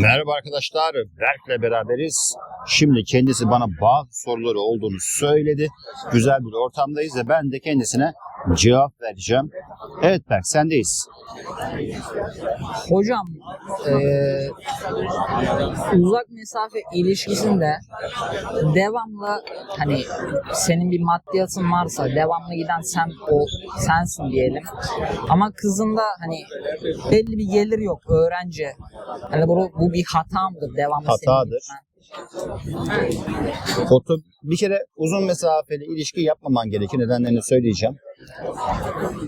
Merhaba arkadaşlar, Berk'le beraberiz. Şimdi kendisi bana bazı soruları olduğunu söyledi. Güzel bir ortamdayız ve ben de kendisine cevap vereceğim. Evet Berk, sendeyiz. Hocam eee, uzak mesafe ilişkisinde devamlı hani senin bir maddiyatın varsa devamlı giden sen o sensin diyelim. Ama kızın da hani belli bir gelir yok öğrenci. Hani bu, bu bir hata mıdır devamlı senin Hatadır. gitmen? Foto, bir kere uzun mesafeli ilişki yapmaman gerekir. Nedenlerini söyleyeceğim.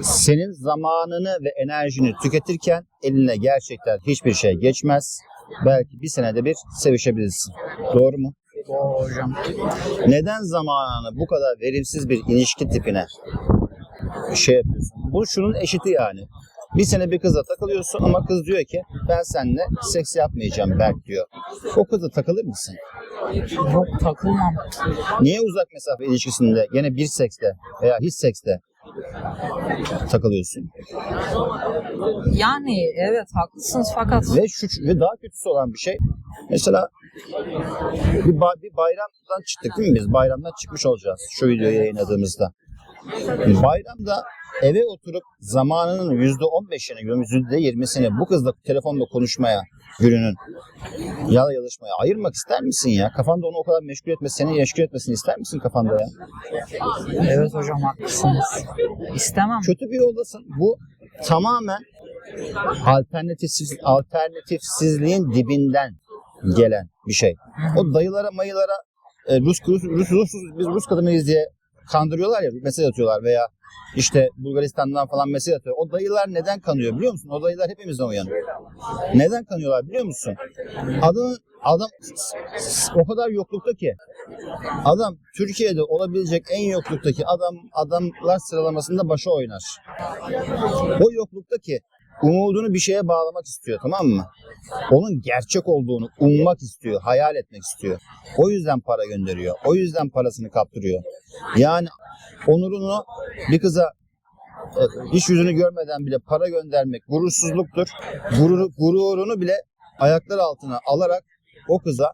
Senin zamanını ve enerjini tüketirken eline gerçekten hiçbir şey geçmez. Belki bir senede bir sevişebilirsin. Doğru mu? Doğru hocam. Neden zamanını bu kadar verimsiz bir ilişki tipine şey yapıyorsun? Bu şunun eşiti yani. Bir sene bir kızla takılıyorsun ama kız diyor ki ben seninle seks yapmayacağım Berk diyor. O kızla takılır mısın? Yok takılmam. Niye uzak mesafe ilişkisinde gene bir sekste veya hiç sekste takılıyorsun? Yani evet haklısınız fakat Ve şu ve daha kötüsü olan bir şey mesela bir, ba- bir bayramdan çıktık değil mi biz? Bayramdan çıkmış olacağız şu videoyu yayınladığımızda. Bayramda eve oturup zamanının yüzde on beşini, yüzde yirmisini bu kızla telefonla konuşmaya gününün ya da yazışmaya ayırmak ister misin ya? Kafanda onu o kadar meşgul etmesi, seni meşgul etmesini ister misin kafanda ya? evet hocam haklısınız. İstemem. kötü bir yoldasın. Bu tamamen alternatifsiz, alternatifsizliğin dibinden gelen bir şey. O dayılara mayılara e, Rus, Rus, Rus, Rus, biz Rus kadınıyız diye kandırıyorlar ya mesaj atıyorlar veya işte Bulgaristan'dan falan mesaj atıyor. O dayılar neden kanıyor biliyor musun? O dayılar hepimizden uyanık. Neden kanıyorlar biliyor musun? Adam, adam o kadar yoklukta ki Adam Türkiye'de olabilecek en yokluktaki adam adamlar sıralamasında başa oynar. O yokluktaki umudunu bir şeye bağlamak istiyor tamam mı? Onun gerçek olduğunu ummak istiyor, hayal etmek istiyor. O yüzden para gönderiyor. O yüzden parasını kaptırıyor. Yani onurunu bir kıza e, hiç yüzünü görmeden bile para göndermek gurursuzluktur. Gururu, gururunu bile ayaklar altına alarak o kıza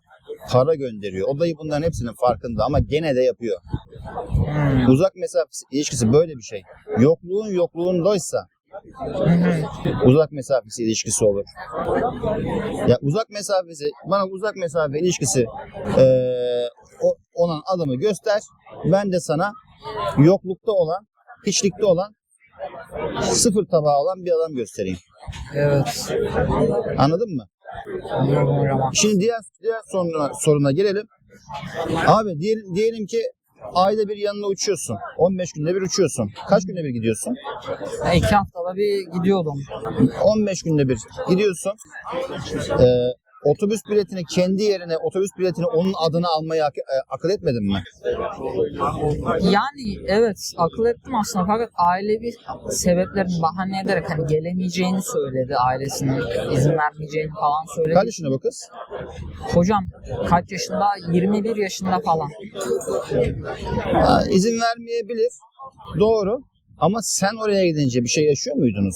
para gönderiyor. O dayı bunların hepsinin farkında ama gene de yapıyor. Hmm. Uzak mesafe ilişkisi böyle bir şey. Yokluğun yokluğundaysa uzak mesafesi ilişkisi olur. Ya uzak mesafesi, bana uzak mesafe ilişkisi o, olan adamı göster. Ben de sana yoklukta olan, hiçlikte olan, sıfır tabağı olan bir adam göstereyim. Evet. Anladın mı? Şimdi diğer diğer soruna, soruna gelelim. Abi diyelim, diyelim ki ayda bir yanına uçuyorsun. 15 günde bir uçuyorsun. Kaç günde bir gidiyorsun? Ya İki haftada bir gidiyordum. 15 günde bir gidiyorsun. Ee, otobüs biletini kendi yerine otobüs biletini onun adına almayı ak- e, akıl etmedin mi? Yani evet akıl ettim aslında fakat ailevi sebeplerini bahane ederek hani gelemeyeceğini söyledi ailesinin izin vermeyeceğini falan söyledi. Kaç yaşında bu kız? Hocam kaç yaşında? 21 yaşında falan. Ha, izin vermeyebilir. Doğru. Ama sen oraya gidince bir şey yaşıyor muydunuz?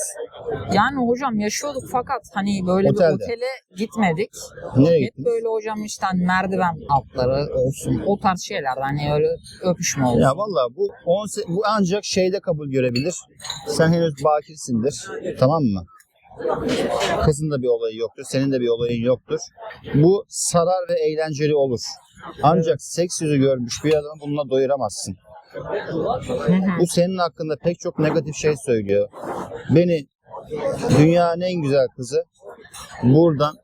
Yani hocam yaşıyorduk fakat hani böyle Otelde. bir otele gitmedik. Nereye Hep gittiniz? böyle hocam işte hani merdiven altları olsun o tarz şeyler hani öyle öpüşme olsun. Ya vallahi bu 10 se- bu ancak şeyde kabul görebilir. Sen henüz bakirsindir. Tamam mı? Kızın da bir olayı yoktur. Senin de bir olayın yoktur. Bu sarar ve eğlenceli olur. Ancak seks yüzü görmüş bir adamı bununla doyuramazsın. Bu senin hakkında pek çok negatif şey söylüyor. Beni dünyanın en güzel kızı buradan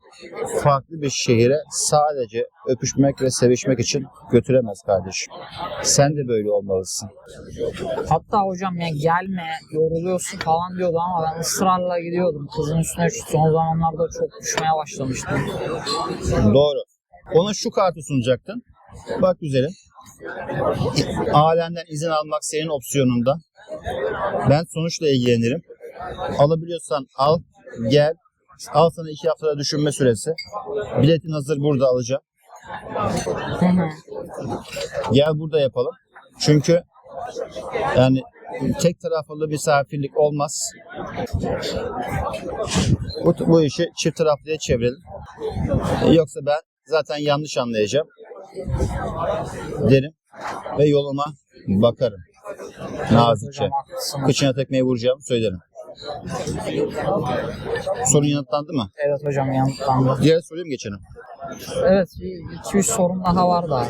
farklı bir şehire sadece öpüşmek ve sevişmek için götüremez kardeşim. Sen de böyle olmalısın. Hatta hocam ya gelme yoruluyorsun falan diyordu ama ben ısrarla gidiyordum. Kızın üstüne şu son zamanlarda çok düşmeye başlamıştım. Doğru. Ona şu kartı sunacaktın. Bak güzelim. Alemden izin almak senin opsiyonunda. Ben sonuçla ilgilenirim. Alabiliyorsan al, gel. Al sana iki haftada düşünme süresi. Biletin hazır burada alacağım. Gel burada yapalım. Çünkü yani tek taraflı misafirlik olmaz. Bu, bu işi çift taraflıya çevirelim. Yoksa ben zaten yanlış anlayacağım derim ve yoluma bakarım. Nazikçe. Kıçına tekmeyi vuracağım söylerim. Sorun yanıtlandı mı? Evet hocam yanıtlandı. Diğer soruya mı geçelim? Evet 2-3 sorun daha var da.